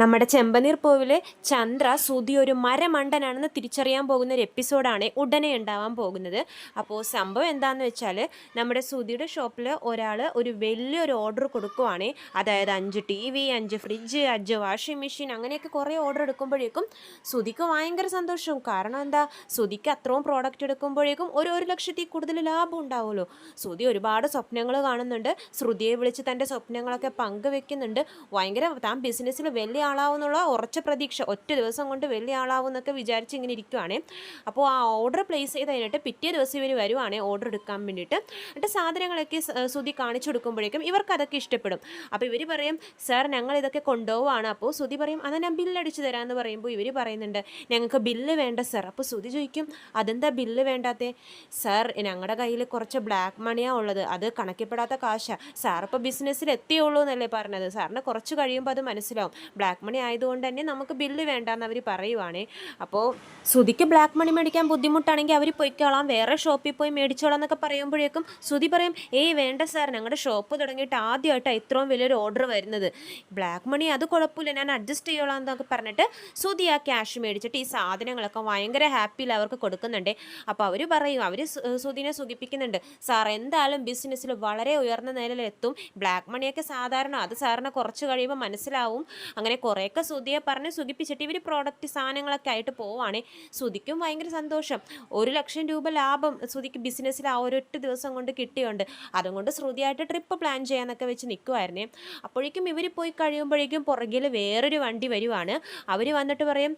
നമ്മുടെ ചെമ്പനീർ പൂവിലെ ചന്ദ്ര സുധി ഒരു മരമണ്ടനാണെന്ന് തിരിച്ചറിയാൻ പോകുന്ന ഒരു എപ്പിസോഡാണ് ഉടനെ ഉണ്ടാവാൻ പോകുന്നത്. അപ്പോൾ സംഭവം എന്താണെന്ന് വെച്ചാൽ നമ്മുടെ സുധിയുടെ ഷോപ്പിൽ ഒരാൾ ഒരു വലിയൊരു ഓർഡർ കൊടുക്കുവാണ്. അതായത് അഞ്ച് ടി വി അഞ്ച് ഫ്രിഡ്ജ് അഞ്ച് വാഷിംഗ് മെഷീൻ അങ്ങനെയൊക്കെ കുറേ ഓർഡർ എടുക്കുമ്പോഴേക്കും സുധിക്ക് ഭയങ്കര സന്തോഷവും കാരണം എന്താ? സുധിക്ക് അത്രയും പ്രോഡക്റ്റ് എടുക്കുമ്പോഴേക്കും ഒരു ഒരു ലക്ഷത്തിൽ കൂടുതൽ ലാഭം ഉണ്ടാവുമല്ലോ. സുധി ഒരുപാട് സ്വപ്നങ്ങൾ കാണുന്നുണ്ട്. ശ്രുതിയെ വിളിച്ച് തന്റെ സ്വപ്നങ്ങളൊക്കെ പങ്കുവെക്കുന്നുണ്ട്. ഭയങ്കര താൻ ബിസിനസ്സിൽ വലിയ ആളാവുന്നുള്ള ഉറച്ച പ്രതീക്ഷ ഒറ്റ ദിവസം കൊണ്ട് വലിയ ആളാവും എന്നൊക്കെ വിചാരിച്ച് ഇങ്ങനെ ഇരിക്കുവാണ്. അപ്പോൾ ആ ഓർഡർ പ്ലേസ് ചെയ്ത് കഴിഞ്ഞിട്ട് പിറ്റേ ദിവസം ഇവർ വരുവാണ് ഓർഡർ എടുക്കാൻ വേണ്ടിയിട്ട്. എന്നിട്ട് സാധനങ്ങളൊക്കെ സുതി കാണിച്ചു കൊടുക്കുമ്പോഴേക്കും ഇവർക്ക് അതൊക്കെ ഇഷ്ടപ്പെടും. അപ്പോൾ ഇവർ പറയും സാർ ഞങ്ങൾ ഇതൊക്കെ കൊണ്ടുപോവാണ്. അപ്പോൾ സുതി പറയും അതാ ഞാൻ ബില്ല് അടിച്ചു തരാമെന്ന് പറയുമ്പോൾ ഇവർ പറയുന്നുണ്ട് ഞങ്ങൾക്ക് ബില്ല് വേണ്ട സാർ അപ്പോൾ സുതി ചോദിക്കും അതെന്താ ബില്ല് വേണ്ടാത്തേ? സാർ ഞങ്ങളുടെ കയ്യിൽ കുറച്ച് ബ്ലാക്ക് മണിയാണ് ഉള്ളത്. അത് കണക്കിപ്പെടാത്ത കാശാണ് സാർ ഇപ്പോൾ ബിസിനസ്സിൽ എത്തിയുള്ളൂ എന്നല്ലേ പറഞ്ഞത്. സാറിന് കുറച്ച് കഴിയുമ്പോൾ അത് മനസ്സിലാവും. ബ്ലാക്ക് മണി ആയതുകൊണ്ട് തന്നെ നമുക്ക് ബില്ല് വേണ്ടാന്ന് അവർ പറയുവാണേ. അപ്പോൾ ശ്രുതിക്ക് ബ്ലാക്ക് മണി മേടിക്കാൻ ബുദ്ധിമുട്ടാണെങ്കിൽ അവർ പൊയ്ക്കോളാം. വേറെ ഷോപ്പിൽ പോയി മേടിച്ചോളാം എന്നൊക്കെ പറയുമ്പോഴേക്കും ശ്രുതി പറയും ഏയ് വേണ്ട സാർ ഞങ്ങളുടെ ഷോപ്പ് തുടങ്ങിയിട്ട് ആദ്യമായിട്ടാണ് ഇത്രയും വലിയൊരു ഓർഡർ വരുന്നത്. ബ്ലാക്ക് മണി അത് കുഴപ്പമില്ല ഞാൻ അഡ്ജസ്റ്റ് ചെയ്യോളാം എന്നൊക്കെ പറഞ്ഞിട്ട് ശ്രുതി ആ ക്യാഷ് മേടിച്ചിട്ട് ഈ സാധനങ്ങളൊക്കെ ഭയങ്കര ഹാപ്പിയിൽ അവർക്ക് കൊടുക്കുന്നുണ്ട്. അപ്പോൾ അവർ പറയും അവർ ശ്രുതിനെ സുഖിപ്പിക്കുന്നുണ്ട്. സാർ എന്തായാലും ബിസിനസ്സിൽ വളരെ ഉയർന്ന നിലയിലെത്തും. ബ്ലാക്ക് മണിയൊക്കെ സാധാരണ അത് സാറിന് കുറച്ച് കഴിയുമ്പോൾ മനസ്സിലാവും. അങ്ങനെ കുറേയൊക്കെ സുധിയെ പറഞ്ഞ് സുഖിപ്പിച്ചിട്ട് ഇവർ പ്രോഡക്റ്റ് സാധനങ്ങളൊക്കെ ആയിട്ട് പോവാണ്. സുധിക്കും ഭയങ്കര സന്തോഷം. ഒരു ലക്ഷം രൂപ ലാഭം സുധിക്ക് ബിസിനസ്സിൽ ആ ഒരൊറ്റ ദിവസം കൊണ്ട് കിട്ടിയുണ്ട്. അതുകൊണ്ട് ശ്രുതിയായിട്ട് ട്രിപ്പ് പ്ലാൻ ചെയ്യാനൊക്കെ വെച്ച് നിൽക്കുമായിരുന്നേ അപ്പോഴേക്കും ഇവർ പോയി കഴിയുമ്പോഴേക്കും പുറകിൽ വേറൊരു വണ്ടി വരുവാണ്. അവർ വന്നിട്ട് പറയും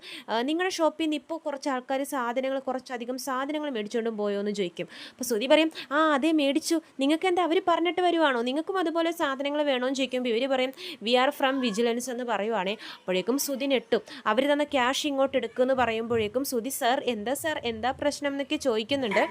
നിങ്ങളുടെ ഷോപ്പിൽ നിന്ന് ഇപ്പോൾ കുറച്ച് ആൾക്കാർ സാധനങ്ങൾ കുറച്ചധികം സാധനങ്ങൾ മേടിച്ചുകൊണ്ടും പോയോ എന്ന് ചോദിക്കും. അപ്പോൾ സുധി പറയും ആ അതെ മേടിച്ചു. നിങ്ങൾക്ക് എന്താ അവർ പറഞ്ഞിട്ട് വരുവാണോ? നിങ്ങൾക്കും അതുപോലെ സാധനങ്ങൾ വേണോ എന്ന് ചോദിക്കുമ്പോൾ ഇവർ പറയും വി ആർ ഫ്രം വിജിലൻസ് എന്ന് പറയുവാണേ. അപ്പോഴേക്കും സുധി നെട്ടും അവർ തന്ന ക്യാഷ് ഇങ്ങോട്ട് എടുക്കുമെന്ന് പറയുമ്പോഴേക്കും സുധി സർ എന്താ സർ എന്താ പ്രശ്നം? എന്നൊക്കെ ചോദിക്കുന്നുണ്ട്.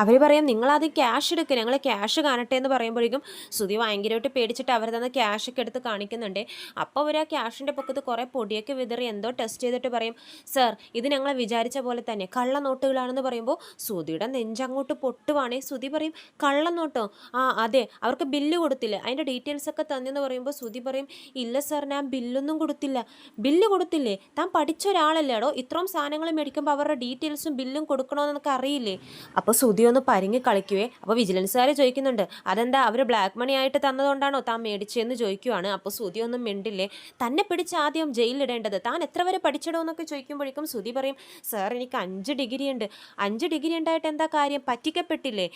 അവർ പറയും നിങ്ങളത് ക്യാഷ് എടുക്കുക ഞങ്ങൾ ക്യാഷ് കാണട്ടെ എന്ന് പറയുമ്പോഴേക്കും സുധി ഭയങ്കരമായിട്ട് പേടിച്ചിട്ട് അവർ തന്ന ക്യാഷ് ഒക്കെ എടുത്ത് കാണിക്കുന്നുണ്ട്. അപ്പോൾ അവർ ആ ക്യാഷിന്റെ പൊക്കത്ത് കുറേ പൊടിയൊക്കെ വിതറി എന്തോ ടെസ്റ്റ് ചെയ്തിട്ട് പറയും സർ ഇത് ഞങ്ങളെ വിചാരിച്ച പോലെ തന്നെ കള്ള നോട്ടുകളാണെന്ന് പറയുമ്പോൾ സുധിയുടെ നെഞ്ചങ്ങോട്ട് പൊട്ടുവാണേ. സുധി പറയും കള്ള നോട്ടോ? ആ അതെ അവർക്ക് ബില്ല് കൊടുത്തില്ല. അതിന്റെ ഡീറ്റെയിൽസ് ഒക്കെ തന്നെന്ന് പറയുമ്പോൾ സുധി പറയും ഇല്ല സർ ഞാൻ ബില്ലൊന്നും കൊടുത്തില്ല. ബില്ല് കൊടുത്തില്ലേ? താൻ പഠിച്ച ഒരാളല്ലേടോ? ഇത്രയും സാധനങ്ങൾ മേടിക്കുമ്പോൾ അവരുടെ ഡീറ്റെയിൽസും ബില്ലും കൊടുക്കണമെന്നൊക്കെ അറിയില്ലേ? അപ്പോൾ സുധി ഒന്ന് പരിങ്ങി കളിക്കുവേ. അപ്പോൾ വിജിലൻസുകാർ ചോദിക്കുന്നുണ്ട് അതെന്താ അവർ ബ്ലാക്ക് മണി ആയിട്ട് തന്നതുകൊണ്ടാണോ താൻ മേടിച്ചതെന്ന് ചോദിക്കുവാണ്. അപ്പോൾ സുതി ഒന്നും മിണ്ടില്ലേ? തന്നെ പിടിച്ച് ആദ്യം ജയിലിലിടേണ്ടത് താൻ എത്ര വരെ പഠിച്ചിടോ എന്നൊക്കെ ചോദിക്കുമ്പോഴേക്കും സുതി പറയും സാർ എനിക്ക് അഞ്ച് ഡിഗ്രി ഉണ്ട്. അഞ്ച് ഡിഗ്രി ഉണ്ടായിട്ട് എന്താ കാര്യം? പറ്റിക്കപ്പെട്ടില്ലേ?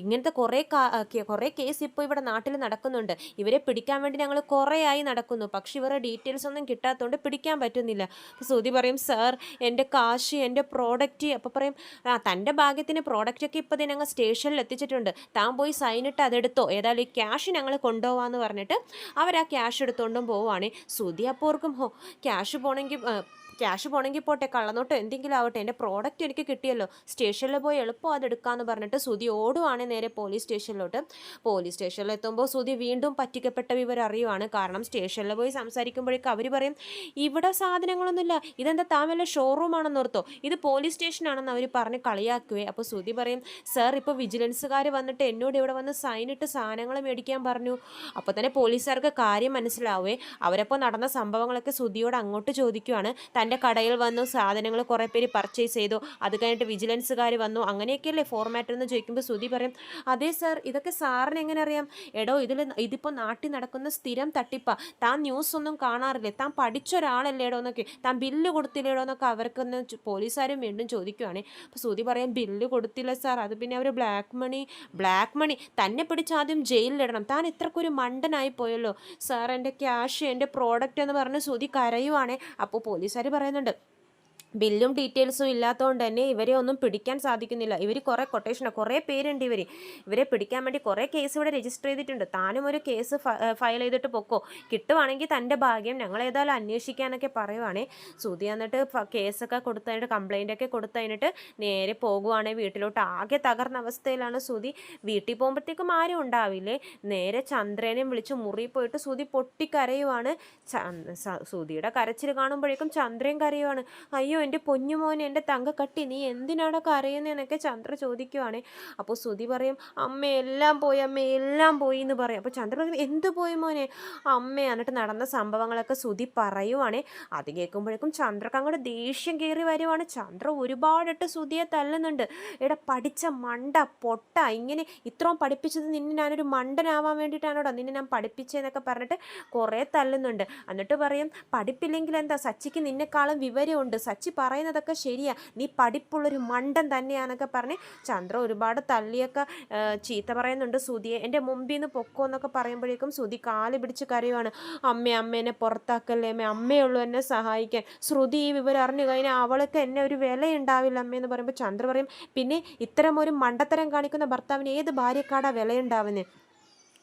ഇങ്ങനത്തെ കുറേ കുറേ കേസ് ഇപ്പോൾ ഇവിടെ നാട്ടിൽ നടക്കുന്നുണ്ട്. ഇവരെ പിടിക്കാൻ വേണ്ടി ഞങ്ങൾ കുറേ ആയി നടക്കുന്നു. പക്ഷേ ഇവരുടെ ഡീറ്റെയിൽസ് ഒന്നും കിട്ടാത്തതുകൊണ്ട് പിടിക്കാൻ പറ്റുന്നില്ല. അപ്പോൾ സുധി പറയും സാർ എന്റെ കാശ് എന്റെ പ്രോഡക്റ്റ് അപ്പോൾ പറയും ആ തന്റെ ഭാഗ്യത്തിന് പ്രോഡക്റ്റ് ഒക്കെ ഇപ്പോൾ ഞങ്ങൾ സ്റ്റേഷനിൽ എത്തിച്ചിട്ടുണ്ട്. താൻ പോയി സൈൻ ഇട്ട് അതെടുത്തോ. ഏതായാലും ഈ ക്യാഷ് ഞങ്ങൾ കൊണ്ടുപോകാമെന്ന് പറഞ്ഞിട്ട് അവർ ആ ക്യാഷ് എടുത്തുകൊണ്ടും പോവുകയാണ് സുതി അപ്പോർക്കും ഹോ ക്യാഷ് പോണെങ്കിൽ ക്യാഷ് പോണെങ്കിൽ പോട്ടെ കള്ളനോട്ടോ എന്തെങ്കിലും ആവട്ടെ എന്റെ പ്രോഡക്റ്റ് എനിക്ക് കിട്ടിയല്ലോ. സ്റ്റേഷനിൽ പോയി എളുപ്പം അതെടുക്കാമെന്ന് പറഞ്ഞിട്ട് സുധി ഓടുവാണ് നേരെ പോലീസ് സ്റ്റേഷനിലോട്ട് പോലീസ് സ്റ്റേഷനിൽ എത്തുമ്പോൾ സുധി വീണ്ടും പറ്റിക്കപ്പെട്ട വിവരം അറിയുവാണ്. കാരണം സ്റ്റേഷനിൽ പോയി സംസാരിക്കുമ്പോഴേക്കും അവർ പറയും ഇവിടെ സാധനങ്ങളൊന്നുമില്ല. ഇതെന്താ താൻ വല്ല ഷോറൂം ആണെന്ന് ഓർത്തോ? ഇത് പോലീസ് സ്റ്റേഷനാണെന്ന് അവർ പറഞ്ഞ് കളിയാക്കുവേ. അപ്പോൾ സുധി പറയും സാർ ഇപ്പോൾ വിജിലൻസുകാർ വന്നിട്ട് എന്നോട് ഇവിടെ വന്ന് സൈൻ ഇട്ട് സാധനങ്ങൾ മേടിക്കാൻ പറഞ്ഞു. അപ്പോൾ തന്നെ പോലീസുകാർക്ക് കാര്യം മനസ്സിലാവേ അവരപ്പോൾ നടന്ന സംഭവങ്ങളൊക്കെ സുധിയോട് അങ്ങോട്ട് ചോദിക്കുവാണ്. തന്റെ കടയിൽ വന്നു സാധനങ്ങൾ കുറേ പേര് പർച്ചേസ് ചെയ്തു. അത് കഴിഞ്ഞിട്ട് വിജിലൻസുകാർ വന്നു. അങ്ങനെയൊക്കെയല്ലേ ഫോർമാറ്റ് എന്ന് ചോദിക്കുമ്പോൾ സുധി പറയും അതേ സാർ ഇതൊക്കെ സാറിന് എങ്ങനെ അറിയാം? എടോ ഇതിൽ ഇതിപ്പോൾ നാട്ടിൽ നടക്കുന്ന സ്ഥിരം തട്ടിപ്പാ. താൻ ന്യൂസ് ഒന്നും കാണാറില്ലേ? താൻ പഠിച്ച ഒരാളല്ലേടോ എന്നൊക്കെ. താൻ ബില്ല് കൊടുത്തില്ലേടോ എന്നൊക്കെ അവർക്കൊന്ന് പോലീസുകാരും വീണ്ടും ചോദിക്കുവാണ്. അപ്പോൾ സുധി പറയും ബില്ല് കൊടുത്തില്ല സാർ അത് പിന്നെ അവർ ബ്ലാക്ക് മണി ബ്ലാക്ക് മണി തന്നെ പിടിച്ച് ആദ്യം ജയിലിലിടണം താൻ ഇത്രക്കൊരു മണ്ടനായി പോയല്ലോ. സാർ എന്റെ ക്യാഷ് എന്റെ പ്രോഡക്റ്റ് എന്ന് പറഞ്ഞ് സുധി കരയുവാണേ. അപ്പോൾ പോലീസുകാർ പറയുന്നുണ്ട്. ബില്ലും ഡീറ്റെയിൽസും ഇല്ലാത്തതുകൊണ്ട് തന്നെ ഇവരെ ഒന്നും പിടിക്കാൻ സാധിക്കുന്നില്ല. ഇവർ കുറേ കൊട്ടേഷനോ കുറേ പേരുണ്ട് ഇവർ ഇവരെ പിടിക്കാൻ വേണ്ടി കുറേ കേസ് ഇവിടെ രജിസ്റ്റർ ചെയ്തിട്ടുണ്ട്. താനും ഒരു കേസ് ഫയൽ ചെയ്തിട്ട് പൊക്കോ. കിട്ടുവാണെങ്കിൽ തന്റെ ഭാഗ്യം ഞങ്ങൾ ഏതായാലും അന്വേഷിക്കാനൊക്കെ പറയുവാണേ. സുധി എന്നിട്ട് കേസൊക്കെ കൊടുത്തു കഴിഞ്ഞിട്ട് കംപ്ലൈന്റ് ഒക്കെ കൊടുത്തു കഴിഞ്ഞിട്ട് നേരെ പോകുവാണേ വീട്ടിലോട്ട്. ആകെ തകർന്ന അവസ്ഥയിലാണ് സുധി. വീട്ടിൽ പോകുമ്പോഴത്തേക്കും ആരും ഉണ്ടാവില്ലേ? നേരെ ചന്ദ്രനെയും വിളിച്ച് മുറി പോയിട്ട് സുധി പൊട്ടിക്കരയുവാണ്. ച- കരച്ചിൽ കാണുമ്പോഴേക്കും ചന്ദ്രൻ കരയുവാണ്. അയ്യോ എന്റെ പൊന്നുമോനെ എന്റെ തങ്കക്കട്ടി നീ എന്തിനാണ് കരയുന്നതെന്നൊക്കെ ചന്ദ്ര ചോദിക്കുവാണേ. അപ്പോൾ ശ്രുതി പറയും അമ്മ എല്ലാം പോയി അമ്മ എല്ലാം പോയി എന്ന് പറയും. അപ്പോൾ ചന്ദ്ര പറയും എന്ത് പോയി മോനെ? അമ്മ എന്നിട്ട് നടന്ന സംഭവങ്ങളൊക്കെ ശ്രുതി പറയുവാണേ. അത് കേൾക്കുമ്പോഴേക്കും ചന്ദ്രക്ക് അങ്ങോട്ട് ദേഷ്യം കയറി വരുവാണ്. ചന്ദ്ര ഒരുപാടിട്ട് ശ്രുതിയെ തല്ലുന്നുണ്ട്. എടാ പഠിച്ച മണ്ട പൊട്ട ഇങ്ങനെ ഇത്രയും പഠിപ്പിച്ചത് നിന്നെ ഞാനൊരു മണ്ടനാവാൻ വേണ്ടിയിട്ടാണോടാ? നിന്നെ ഞാൻ പഠിപ്പിച്ചതെന്നൊക്കെ പറഞ്ഞിട്ട് കുറേ തല്ലുന്നുണ്ട്. എന്നിട്ട് പറയും പഠിപ്പില്ലെങ്കിൽ എന്താ? സച്ചിക്ക് നിന്നെക്കാളും വിവരമുണ്ട്. സച്ചി പറയുന്നതൊക്കെ ശരിയാ. നീ പഠിപ്പുള്ളൊരു മണ്ടൻ തന്നെയാണെന്നൊക്കെ പറഞ്ഞ് ചന്ദ്ര ഒരുപാട് തല്ലിയൊക്കെ ആ, ചീത്ത പറയുന്നുണ്ട്. സുധിയെ എന്റെ മുമ്പിൽ നിന്ന് പൊക്കോ എന്നൊക്കെ പറയുമ്പോഴേക്കും സുധി കാൽ പിടിച്ച് കരയുവാണ്. അമ്മ അമ്മേനെ പുറത്താക്കല്ലേ? അമ്മ അമ്മയുള്ളൂ എന്നെ സഹായിക്കാൻ. ശ്രുതി ഈ വിവരം അറിഞ്ഞു കഴിഞ്ഞാൽ അവൾക്ക് എന്നെ ഒരു വിലയുണ്ടാവില്ല അമ്മയെന്ന് പറയുമ്പോൾ ചന്ദ്ര പറയും പിന്നെ ഇത്തരം ഒരു മണ്ടത്തരം കാണിക്കുന്ന ഭർത്താവിന് ഏത് ഭാര്യക്കാടാ വിലയുണ്ടാവുന്നത്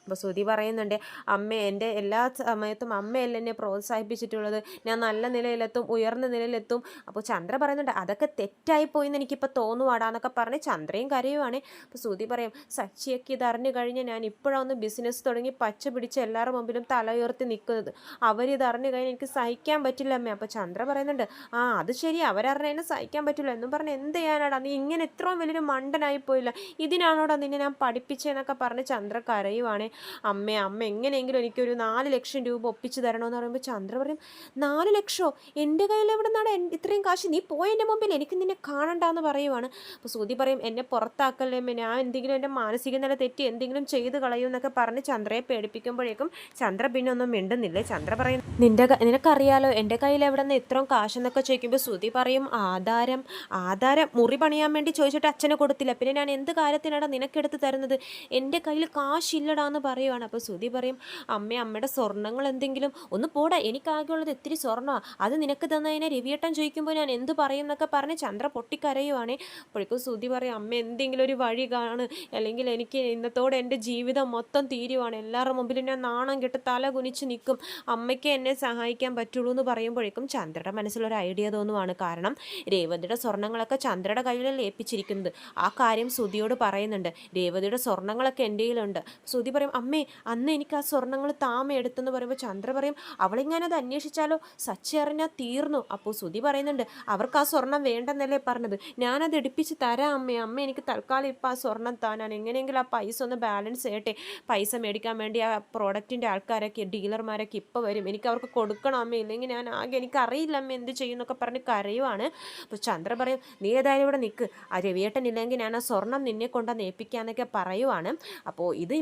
അപ്പോൾ ശ്രുതി പറയുന്നുണ്ട് അമ്മ എന്റെ എല്ലാ സമയത്തും അമ്മയല്ല എന്നെ പ്രോത്സാഹിപ്പിച്ചിട്ടുള്ളത്. ഞാൻ നല്ല നിലയിലെത്തും ഉയർന്ന നിലയിലെത്തും. അപ്പോൾ ചന്ദ്ര പറയുന്നുണ്ട് അതൊക്കെ തെറ്റായി പോയി എന്ന് എനിക്കിപ്പോൾ തോന്നുവാടാന്നൊക്കെ പറഞ്ഞ് ചന്ദ്രയും കരയുവാണ്. അപ്പോൾ ശ്രുതി പറയും സച്ചിയൊക്കെ ഇത് അറിഞ്ഞു കഴിഞ്ഞാൽ ഞാൻ ഇപ്പോഴൊന്ന് ബിസിനസ് തുടങ്ങി പച്ച പിടിച്ച് എല്ലാവരുടെ മുമ്പിലും തല ഉയർത്തി നിൽക്കുന്നത് അവരിത് അറിഞ്ഞു കഴിഞ്ഞാൽ എനിക്ക് സഹിക്കാൻ പറ്റില്ല അമ്മ. അപ്പോൾ ചന്ദ്ര പറയുന്നുണ്ട് ആ അത് ശരി അവരറിഞ്ഞതിനെ സഹിക്കാൻ പറ്റില്ല. എന്നും പറഞ്ഞ് എന്ത് ചെയ്യാനാടാ? നീ ഇങ്ങനെ ഇത്രയും വലിയൊരു മണ്ടനായി പോയില്ല ഇതിനാണോടാ നിന്നെ ഞാൻ പഠിപ്പിച്ചതെന്നൊക്കെ പറഞ്ഞ് ചന്ദ്ര കരയുവാണ്. അമ്മ അമ്മ എങ്ങനെയെങ്കിലും എനിക്കൊരു നാല് ലക്ഷം രൂപ ഒപ്പിച്ച് തരണമെന്ന് പറയുമ്പോൾ ചന്ദ്ര പറയും നാല് ലക്ഷമോ എന്റെ കയ്യിൽ എവിടെ നിന്നാണ് ഇത്രയും കാശ്? നീ പോയതിന്റെ മുമ്പിൽ എനിക്ക് നിന്നെ കാണണ്ടെന്ന് പറയുവാണ്. അപ്പോൾ സുതി പറയും എന്നെ പുറത്താക്കല്ലേ ഞാൻ എന്തെങ്കിലും എന്റെ മാനസിക നില തെറ്റി എന്തെങ്കിലും ചെയ്ത് കളയും എന്നൊക്കെ പറഞ്ഞ് ചന്ദ്രയെ പേടിപ്പിക്കുമ്പോഴേക്കും ചന്ദ്ര പിന്നെ ഒന്നും മിണ്ടുന്നില്ല. ചന്ദ്ര പറയും നിന്റെ നിനക്കറിയാലോ എന്റെ കയ്യിൽ എവിടെ നിന്ന് ഇത്രയും കാശെന്നൊക്കെ ചോദിക്കുമ്പോൾ സുതി പറയും ആധാരം ആധാരം മുറി പണിയാൻ വേണ്ടി ചോദിച്ചിട്ട് അച്ഛനെ കൊടുത്തില്ല. പിന്നെ ഞാൻ എന്ത് കാര്യത്തിനാണ് നിനക്കെടുത്ത് തരുന്നത്? എന്റെ കയ്യിൽ കാശില്ലടാന്ന് പറയുവാണ്. അപ്പോൾ ശ്രുതി പറയും അമ്മ അമ്മയുടെ സ്വർണങ്ങൾ എന്തെങ്കിലും ഒന്ന് പോടാ എനിക്കാകെയുള്ളത് ഇത്തിരി സ്വർണമാണ് അത് നിനക്ക് തന്നതിനെ രവിയേട്ടൻ ചോദിക്കുമ്പോൾ ഞാൻ എന്ത് പറയും എന്നൊക്കെ പറഞ്ഞ് ചന്ദ്ര പൊട്ടിക്കരയുവാണേ. അപ്പോഴേക്കും ശ്രുതി പറയും അമ്മ എന്തെങ്കിലും ഒരു വഴി കാണ്. അല്ലെങ്കിൽ എനിക്ക് ഇന്നത്തോടെ എന്റെ ജീവിതം മൊത്തം തീരുവാണ്. എല്ലാവരുടെ മുമ്പിലും ഞാൻ നാണം കെട്ട് തല കുനിച്ച് നിൽക്കും. അമ്മയ്ക്ക് എന്നെ സഹായിക്കാൻ പറ്റുള്ളൂ എന്ന് പറയുമ്പോഴേക്കും ചന്ദ്രയുടെ മനസ്സിലൊരു ഐഡിയ തോന്നുവാണ്. കാരണം രേവതിയുടെ സ്വർണങ്ങളൊക്കെ ചന്ദ്രയുടെ കയ്യിലല്ലേ ഏൽപ്പിച്ചിരിക്കുന്നത്. ആ കാര്യം ശ്രുതിയോട് പറയുന്നുണ്ട്. രേവതിയുടെ സ്വർണങ്ങളൊക്കെ എന്റെ കയ്യിലുണ്ട്. ശ്രുതി പറയും അമ്മേ അന്ന് എനിക്ക് ആ സ്വർണങ്ങൾ താമ എടുത്തെന്ന് പറയുമ്പോൾ ചന്ദ്ര പറയും അവളിങ്ങനെ അത് അന്വേഷിച്ചാലോ? സച്ചി തീർന്നു. അപ്പോൾ സുതി പറയുന്നുണ്ട് അവർക്ക് ആ സ്വർണം വേണ്ടെന്നല്ലേ പറഞ്ഞത്. ഞാനത് എടുപ്പിച്ച് തരാം അമ്മേ. അമ്മ എനിക്ക് തൽക്കാലം ഇപ്പം ആ സ്വർണം താനാൻ എങ്ങനെയെങ്കിലും ആ പൈസ ഒന്ന് ബാലൻസ് ചെയ്യട്ടെ. പൈസ മേടിക്കാൻ വേണ്ടി ആ പ്രോഡക്റ്റിന്റെ ആൾക്കാരൊക്കെ ഡീലർമാരൊക്കെ ഇപ്പോൾ വരും. എനിക്ക് അവർക്ക് കൊടുക്കണം അമ്മ. ഇല്ലെങ്കിൽ ഞാൻ ആകെ എനിക്ക് അറിയില്ല അമ്മ എന്ത് ചെയ്യുന്നൊക്കെ പറഞ്ഞ് കരയുവാണ്. അപ്പോൾ ചന്ദ്ര പറയും നീ ഏതായാലും ഇവിടെ നിൽക്ക് ആ രവിയേട്ടൻ ഇല്ലെങ്കിൽ ഞാൻ ആ സ്വർണം നിന്നെ കൊണ്ടുവന്ന് ഏൽപ്പിക്കാന്നൊക്കെ പറയുവാണ്. അപ്പോൾ ഇത് ഈ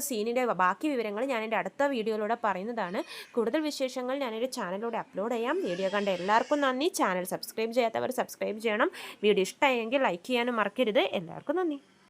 മോഷ്ടിക്കുന്ന സീനിന്റെ ബാക്കി വിവരങ്ങൾ ഞാൻ എന്റെ അടുത്ത വീഡിയോയിലൂടെ പറയുന്നതാണ്. കൂടുതൽ വിശേഷങ്ങൾ ഞാൻ ഞാനൊരു ചാനലിലൂടെ അപ്ലോഡ് ചെയ്യാം. വീഡിയോ കണ്ട എല്ലാവർക്കും നന്ദി. ചാനൽ സബ്സ്ക്രൈബ് ചെയ്യാത്തവർ സബ്സ്ക്രൈബ് ചെയ്യണം. വീഡിയോ ഇഷ്ടമായെങ്കിൽ ലൈക്ക് ചെയ്യാനും മറക്കരുത്. എല്ലാവർക്കും നന്ദി.